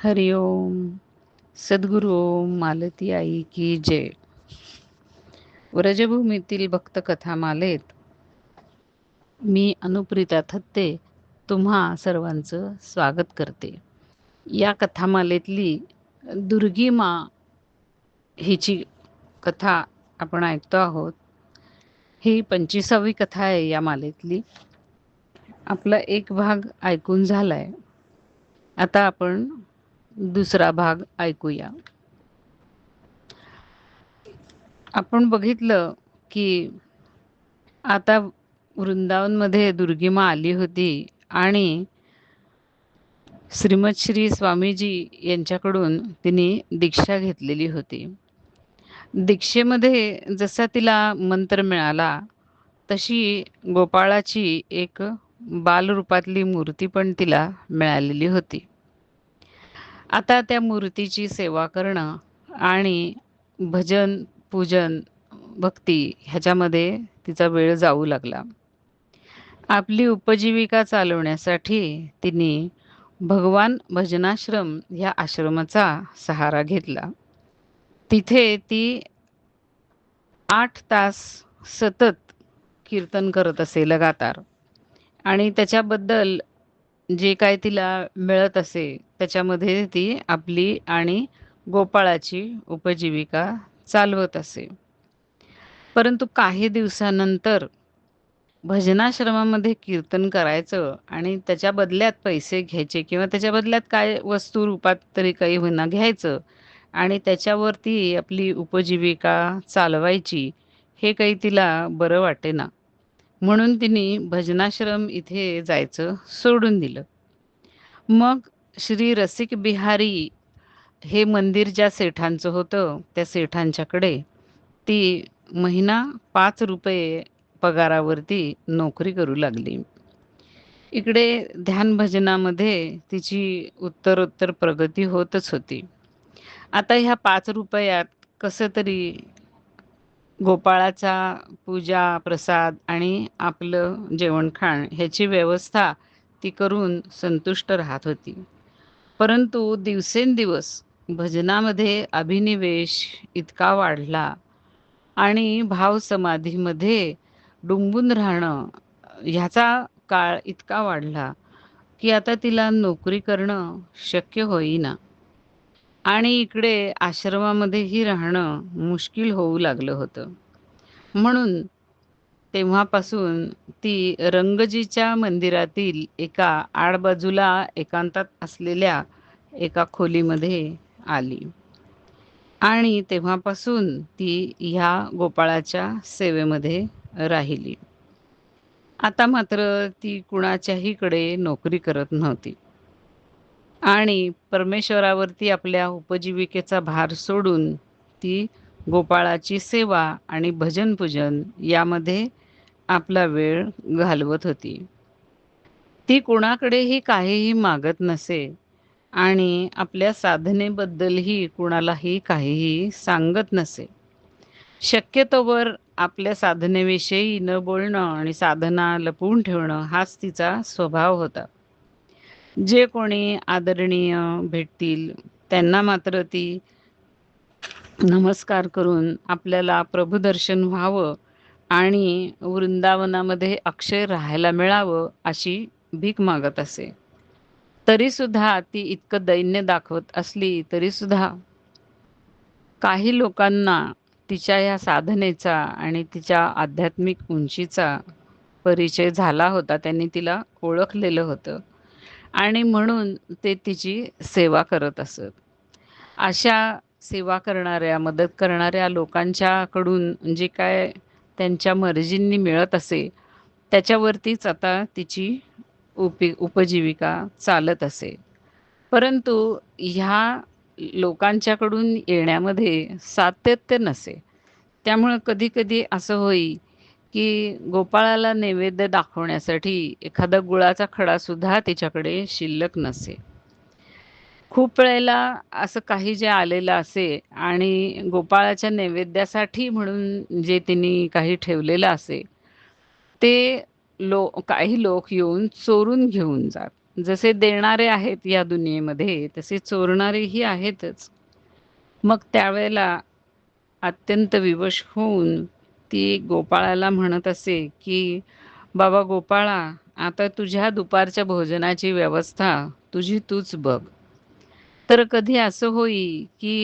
हरिओम सद्गुरू ओम मालती आई की जय. व्रजभूमीतील भक्तकथा मालेत. मी अनुप्रिता थत्ते तुम्हा सर्वांचं स्वागत करते. या कथामालेतली दुर्गी मा हिची कथा आपण ऐकतो आहोत. ही पंचवीसावी कथा आहे या मालेतली. आपला एक भाग ऐकून झालाय. आता आपण दुसरा भाग ऐकूया. आपण बघितलं की आता वृंदावनमध्ये दुर्गिमा आली होती आणि श्रीमद श्री स्वामीजी यांच्याकडून तिने दीक्षा घेतलेली होती. दीक्षेमध्ये जसा तिला मंत्र मिळाला तशी गोपाळाची एक बालरूपातली मूर्ती पण तिला मिळालेली होती. आता त्या मूर्तीची सेवा करणं आणि भजन पूजन भक्ती ह्याच्यामध्ये तिचा वेळ जाऊ लागला. आपली उपजीविका चालवण्यासाठी तिने भगवान भजनाश्रम ह्या आश्रमाचा सहारा घेतला. तिथे ती आठ तास सतत कीर्तन करत असे लगातार. आणि त्याच्याबद्दल जे काय तिला मिळत असे त्याच्यामध्ये ती आपली आणि गोपाळाची उपजीविका चालवत असे. परंतु काही दिवसानंतर भजनाश्रमामध्ये कीर्तन करायचं आणि त्याच्या बदल्यात पैसे घ्यायचे किंवा त्याच्या बदल्यात काय वस्तू रूपात तरी काही होईना घ्यायचं आणि त्याच्यावरती आपली उपजीविका चालवायची हे काही तिला बरं वाटे ना म्हणून तिने भजनाश्रम इथे जायचं सोडून दिलं. मग श्री रसिक बिहारी हे मंदिर ज्या सेठांचं होतं त्या सेठांच्याकडे ती महिना पाच रुपये पगारावरती नोकरी करू लागली. इकडे ध्यान भजनामध्ये तिची उत्तरोत्तर प्रगती होतच होती. आता ह्या पाच रुपयात कसं तरी गोपाळाचा पूजा प्रसाद आणि आपलं जेवणखाण ह्याची व्यवस्था ती करून संतुष्ट राहत होती. परंतु दिवसेंदिवस भजनामध्ये अभिनिवेश इतका वाढला आणि भावसमाधीमध्ये डुंबून राहणं ह्याचा काळ इतका वाढला की आता तिला नोकरी करणं शक्य होईना. आणि इकडे आश्रमामध्येही राहणं मुश्किल होऊ लागलं होतं. म्हणून तेव्हापासून ती रंगजीच्या मंदिरातील एका आडबाजूला एकांतात असलेल्या एका खोलीमध्ये आली. आणि तेव्हापासून ती ह्या गोपाळाच्या सेवेमध्ये राहिली. आता मात्र ती कुणाच्याहीकडे नोकरी करत नव्हती. आणि परमेश्वरावरती आपल्या उपजीविकेचा भार सोडून ती गोपाळाची सेवा आणि भजन पूजन यामध्ये आपला वेळ घालवत होती. ती कुणाकडेही काहीही मागत नसे आणि आपल्या साधनेबद्दलही कुणालाही काहीही सांगत नसे. शक्यतोवर आपल्या साधनेविषयी न बोलणं आणि साधना लपवून ठेवणं हाच तिचा स्वभाव होता. जे कोणी आदरणीय भेटतील त्यांना मात्र ती नमस्कार करून आपल्याला प्रभुदर्शन व्हावं आणि वृंदावनामध्ये अक्षय राहायला मिळावं अशी भीक मागत असे. तरीसुद्धा ती इतकं दैन्य दाखवत असली तरीसुद्धा काही लोकांना तिच्या या साधनेचा आणि तिच्या आध्यात्मिक उंचीचा परिचय झाला होता त्यांनी तिला ओळखलेलं होतं. आणि म्हणून ते तिची सेवा करत असत. अशा सेवा करणाऱ्या मदत करणाऱ्या लोकांच्याकडून जे काय त्यांच्या मर्जींनी मिळत असे त्याच्यावरतीच आता तिची उपी उपजीविका चालत असे. परंतु ह्या लोकांच्याकडून येण्यामध्ये सातत्य नसे. त्यामुळं कधीकधी असं होई की गोपाळाला नैवेद्य दाखवण्यासाठी एखादा गुळाचा खडासुद्धा तिच्याकडे शिल्लक नसे. खूप वेळेला असं काही जे आलेलं असे आणि गोपाळाच्या नैवेद्यासाठी म्हणून जे तिने काही ठेवलेलं असे ते लो काही लोक येऊन चोरून घेऊन जात. जसे देणारे आहेत या दुनियेमध्ये तसे चोरणारेही आहेतच. मग त्यावेळेला अत्यंत विवश होऊन ती गोपाळाला म्हणत असे की बाबा गोपाळा आता तुझ्या दुपारच्या भोजनाची व्यवस्था तुझी तूच बघ. तर कधी असं होई की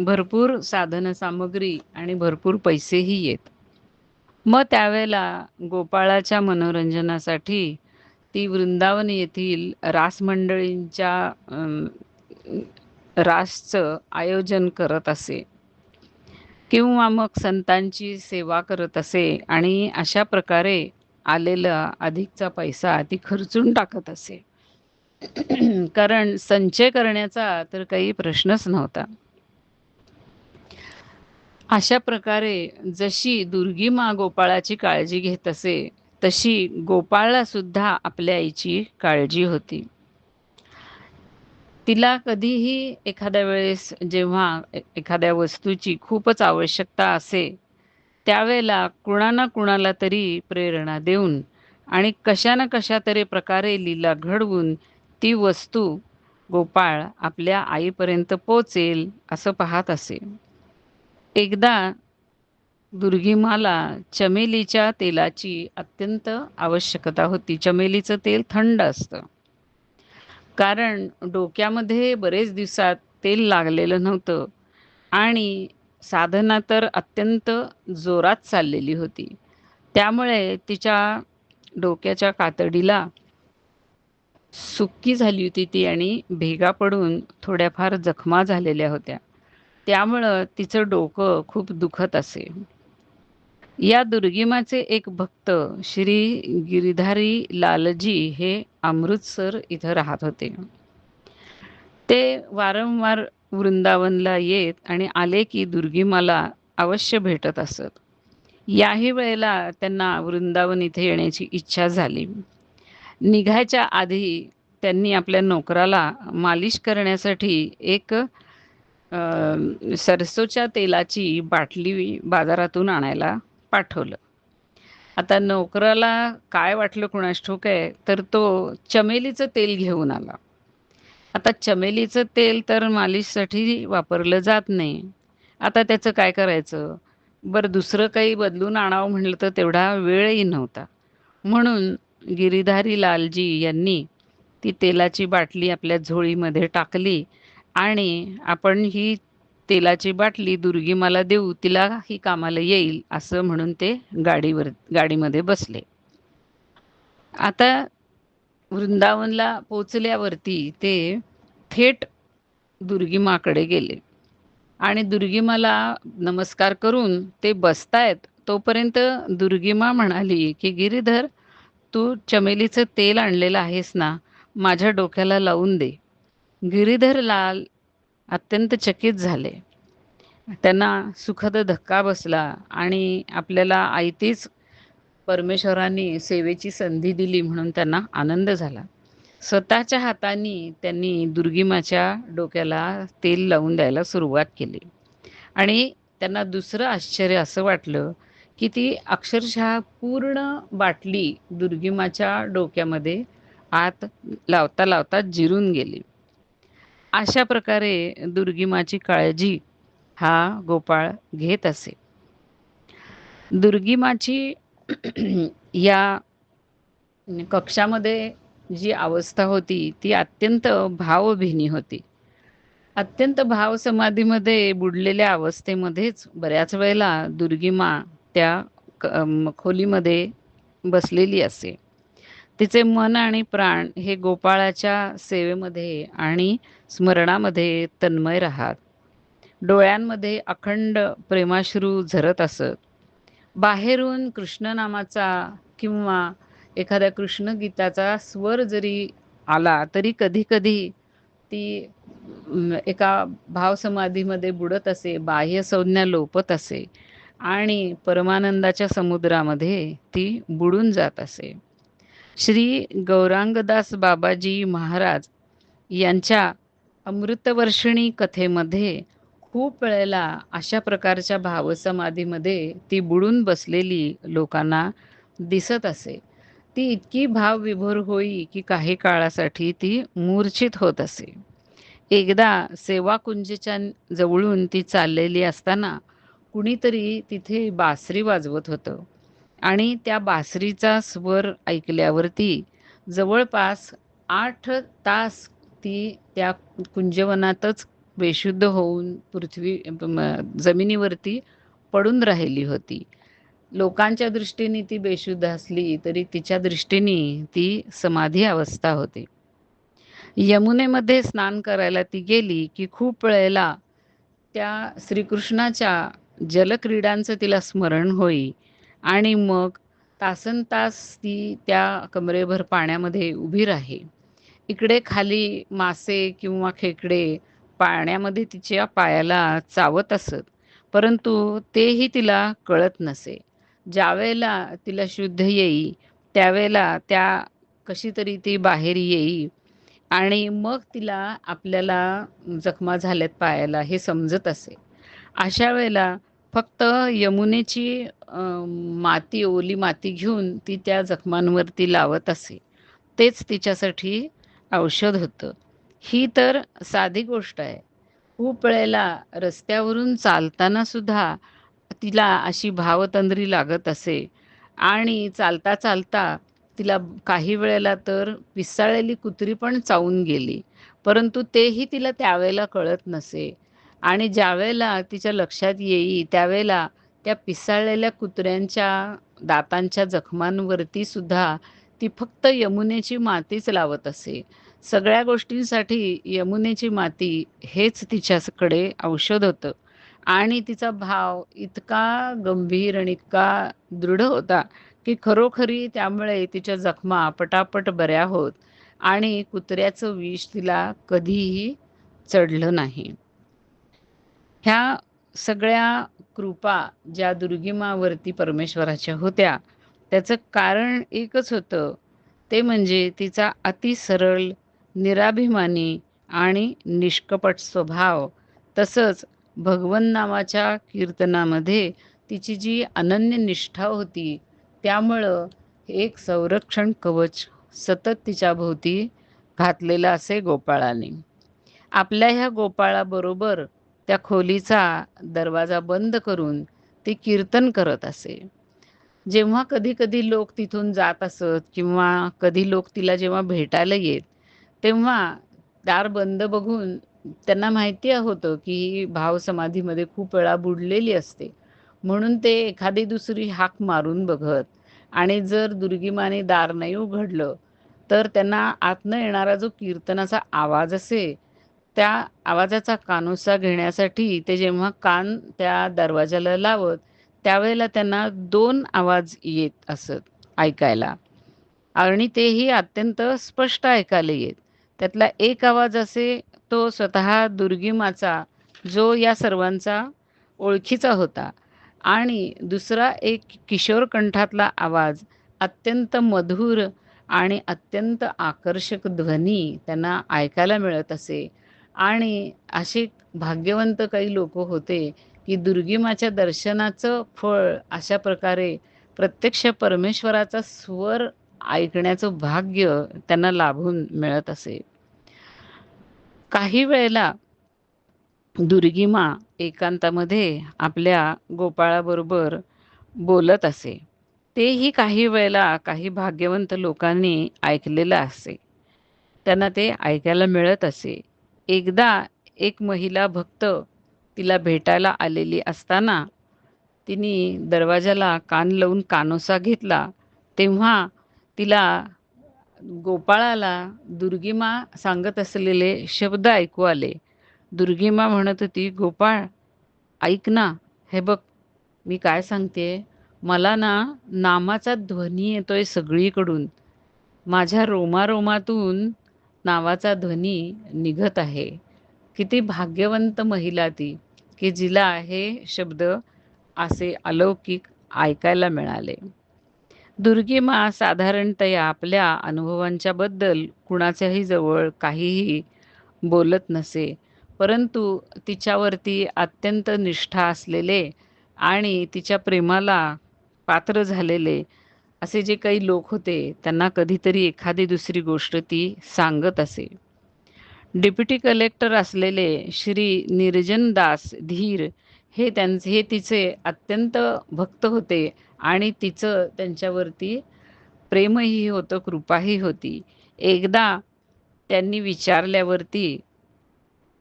भरपूर साधन सामग्री आणि भरपूर पैसेही येत. मग त्यावेळेला गोपाळाच्या मनोरंजनासाठी ती वृंदावन येथील रासमंडळींच्या रासचं आयोजन करत असे. किंवा मग संतांची सेवा करत असे आणि अशा प्रकारे आलेला अधिकचा पैसा ती खर्चून टाकत असे. कारण संचय करण्याचा तर काही प्रश्नच नव्हता. अशा प्रकारे जशी दुर्गी मा गोपाळाची काळजी घेत असे तशी गोपाळला सुद्धा आपल्या आईची काळजी होती. तिला कधीही एखाद्या वेळेस जेव्हा एखाद्या वस्तूची खूपच आवश्यकता असे त्यावेळेला कुणा ना कुणाला तरी प्रेरणा देऊन आणि कशा ना कशा तरी प्रकारे लीला घडवून ती वस्तू गोपाळ आपल्या आईपर्यंत पोचेल असं पाहत असे. एकदा दुर्गीमाला चमेलीच्या तेलाची अत्यंत आवश्यकता होती. चमेलीचं तेल थंड असतं. कारण डोक्यामध्ये बरेच दिवसात तेल लागलेलं नव्हतं आणि साधना तर अत्यंत जोरात चाललेली होती. त्यामुळे तिच्या डोक्याच्या कातडीला सुक्की झाली होती ती आणि भेगा पडून थोड्याफार जखमा झालेल्या होत्या. त्यामुळं तिचं डोकं खूप दुखत असे. या दुर्गिमाचे एक भक्त श्री गिरिधारी लालजी हे अमृतसर इथं राहत होते. ते वारंवार वृंदावनला येत आणि आले की दुर्गिमाला अवश्य भेटत असत. याही वेळेला त्यांना वृंदावन इथे येण्याची इच्छा झाली. निघायच्या आधी त्यांनी आपल्या नोकराला मालिश करण्यासाठी एक सरसोच्या तेलाची बाटली बाजारातून आणायला पाठवलं. आता नोकराला काय वाटलं कुणास ठोक आहे तर तो चमेलीचं तेल घेऊन आला. आता चमेलीचं तेल तर मालिशसाठी वापरलं जात नाही. आता त्याचं काय करायचं? बरं दुसरं काही बदलून आणावं म्हटलं तर तेवढा वेळही नव्हता. म्हणून गिरीधारी लालजी यांनी ती तेलाची बाटली आपल्या झोळीमध्ये टाकली आणि आपण ही तेलाची बाटली दुर्गी मला देऊ तिला ही कामाला येईल असं म्हणून ते गाडीवर गाडीमध्ये बसले. आता वृंदावनला पोचल्यावरती ते थेट दुर्गिमाकडे गेले. आणि दुर्गिमाला नमस्कार करून ते बसतायत तोपर्यंत दुर्गिमा म्हणाली की गिरीधर तू चमेलीचं तेल आणलेलं आहेस ना माझ्या डोक्याला लावून दे. गिरीधर लाल अत्यंत चकित झाले. त्यांना सुखद धक्का बसला आणि आपल्याला आयतीच परमेश्वरांनी सेवेची संधी दिली म्हणून त्यांना आनंद झाला. स्वतःच्या हाताने त्यांनी दुर्गिमाच्या डोक्याला तेल लावून द्यायला सुरुवात केली. आणि त्यांना दुसरं आश्चर्य असं वाटलं की ती अक्षरशः पूर्ण बाटली दुर्गिमाच्या डोक्यामध्ये आत लावता लावता जिरून गेली. अशा प्रकारे दुर्गिमाची काळजी हा गोपाळ घेत असे. दुर्गिमाची या कक्षामध्ये जी अवस्था होती ती अत्यंत भावभिनी होती. अत्यंत भाव समाधीमध्ये बुडलेल्या अवस्थेमध्येच बऱ्याच वेळेला दुर्गिमा त्या खोलीमध्ये बसलेली असे. तिचे मन आणि प्राण हे गोपाळाच्या सेवेमध्ये आणि स्मरणामध्ये तन्मय राहत. डोळ्यांमध्ये अखंड प्रेमाश्रू झरत असत. बाहेरून कृष्णनामाचा किंवा एखाद्या कृष्णगीताचा स्वर जरी आला तरी कधी कधी ती एका भावसमाधीमध्ये बुडत असे बाह्य संज्ञा लोपत असे आणि परमानंदाच्या समुद्रामध्ये ती बुडून जात असे. श्री गौरांगदास बाबाजी महाराज यांच्या अमृतवर्षिणी कथेमध्ये खूप वेळेला अशा प्रकारच्या भावसमाधीमध्ये ती बुडून बसलेली लोकांना दिसत असे. ती इतकी भावविभोर होई की काही काळासाठी ती मूर्छित होत असे. एकदा सेवाकुंजच्या जवळून ती चाललेली असताना कुणीतरी तिथे बासरी वाजवत होतं. आणि त्या बासरीचा स्वर ऐकल्यावरती जवळपास आठ तास ती त्या कुंजवनातच बेशुद्ध होऊन पृथ्वी जमिनीवरती पडून राहिली होती. लोकांच्या दृष्टीने ती बेशुद्ध असली तरी तिच्या दृष्टीने ती समाधी अवस्था होती. यमुनेमध्ये स्नान करायला ती गेली की खूप वेळेला त्या श्रीकृष्णाच्या जलक्रीडांचं तिला स्मरण होई. आणि मग तासन तास ती त्या कमरेभर पाण्यामध्ये उभी राहे. इकडे खाली मासे किंवा खेकडे पाण्यामध्ये तिच्या पायाला चावत असत परंतु तेही तिला कळत नसे. ज्यावेळेला तिला शुद्ध येई त्यावेळेला त्या कशी तरी ती बाहेर येई आणि मग तिला आपल्याला जखमा झाल्यात पायाला हे समजत असे. अशा वेळेला फक्त यमुनेची माती ओली माती घेऊन ती त्या जखमांवरती लावत असे. तेच तिच्यासाठी औषध होतं. ही तर साधी गोष्ट आहे. खूप वेळेला रस्त्यावरून चालताना सुद्धा तिला अशी भावतंद्री लागत असे आणि चालता चालता तिला काही वेळेला तर पिसाळलेली कुत्री पण चावून गेली. परंतु तेही तिला त्यावेळेला कळत नसे. आणि ज्यावेळेला तिच्या लक्षात येई त्यावेळेला त्या पिसाळलेल्या कुत्र्यांच्या दातांच्या जखमांवरती सुद्धा ती फक्त यमुनेची मातीच लावत असे. सगळ्या गोष्टींसाठी यमुनेची माती हेच तिच्याकडे औषध होतं. आणि तिचा भाव इतका गंभीर आणि इतका दृढ होता की खरोखरी त्यामुळे तिच्या जखमा पटापट बऱ्या होत आणि कुत्र्याचं विष तिला कधीही चढलं नाही. ह्या सगळ्या कृपा ज्या दुर्गिमावरती परमेश्वराच्या होत्या त्याचं कारण एकच होतं. ते म्हणजे तिचा अतिसरळ निराभिमानी आणि निष्कपट स्वभाव. तसंच भगवन नावाच्या कीर्तनामध्ये तिची जी अनन्य निष्ठा होती त्यामुळं एक संरक्षण कवच सतत तिच्या भोवती घातलेलं असे गोपाळाने. आपल्या ह्या गोपाळाबरोबर त्या खोलीचा दरवाजा बंद करून ती कीर्तन करत असे. जेव्हा कधी कधी लोक तिथून जात असत किंवा कधी लोक तिला जेव्हा भेटायला येत तेव्हा दार बंद बघून त्यांना माहिती होतं की भाव समाधीमध्ये खूप वेळा बुडलेली असते. म्हणून ते एखादी दुसरी हाक मारून बघत आणि जर दुर्गिमाने दार नाही उघडलं तर त्यांना आतनं येणारा जो कीर्तनाचा आवाज असे त्या आवाजाचा कानोसा घेण्यासाठी ते जेव्हा कान त्या दरवाजाला लावत त्यावेळेला त्यांना दोन आवाज येत असत ऐकायला. आणि तेही अत्यंत स्पष्ट ऐकायला येत. त्यातला एक आवाज असे तो स्वतः दुर्गिमाचा जो या सर्वांचा ओळखीचा होता. आणि दुसरा एक किशोर कंठातला आवाज अत्यंत मधुर आणि अत्यंत आकर्षक ध्वनी त्यांना ऐकायला मिळत असे. आणि असे भाग्यवंत काही लोक होते की दुर्गिमाच्या दर्शनाचं फळ अशा प्रकारे प्रत्यक्ष परमेश्वराचा स्वर ऐकण्याचं भाग्य त्यांना लाभून मिळत असे. काही वेळेला दुर्गिमा एकांतामध्ये आपल्या गोपाळाबरोबर बोलत असे. तेही काही वेळेला काही भाग्यवंत लोकांनी ऐकलेलं असे. त्यांना ते ऐकायला मिळत असे. एकदा एक महिला भक्त तिला भेटायला आलेली असताना तिने दरवाजाला कान लावून कानोसा घेतला. तेव्हा तिला गोपाळाला दुर्गिमा सांगत असलेले शब्द ऐकू आले. दुर्गिमा म्हणत होती गोपाळ ऐक ना. हे बघ मी काय सांगते? मला ना नामाचा ध्वनी येतोय सगळीकडून. माझ्या रोमारोमातून नावाचा ध्वनी निघत आहे. किती भाग्यवंत महिला ती की जिला हे शब्द असे अलौकिक ऐकायला मिळाले. दुर्गिमा साधारणतया आपल्या अनुभवांच्या बद्दल कुणाच्याही जवळ काहीही बोलत नसे परंतु तिच्यावरती अत्यंत निष्ठा असलेले आणि तिच्या प्रेमाला पात्र झालेले असे जे काही लोक होते त्यांना कधीतरी एखादी दुसरी गोष्ट ती सांगत असे. डेप्युटी कलेक्टर असलेले श्री निर्जन दास धीर हे त्यांचे हे तिचे अत्यंत भक्त होते आणि तिचं त्यांच्यावरती प्रेमही होतं कृपाही होती. एकदा त्यांनी विचारल्यावरती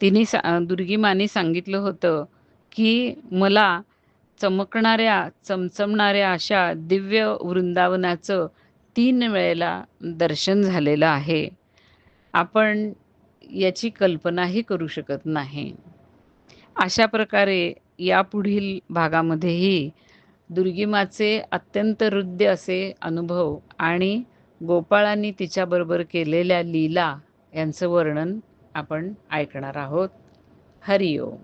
तिने सा दुर्गीमाने सांगितलं होतं की मला चमकणाऱ्या चमचमणाऱ्या अशा दिव्य वृंदावनाचं तीन वेळेला दर्शन झालेलं आहे. आपण याची कल्पनाही करू शकत नाही. अशा प्रकारे यापुढील भागामध्येही दुर्गिमाचे अत्यंत हृद्य असे अनुभव आणि गोपाळांनी तिच्याबरोबर केलेल्या लीला यांचं वर्णन आपण ऐकणार आहोत. हरिओम.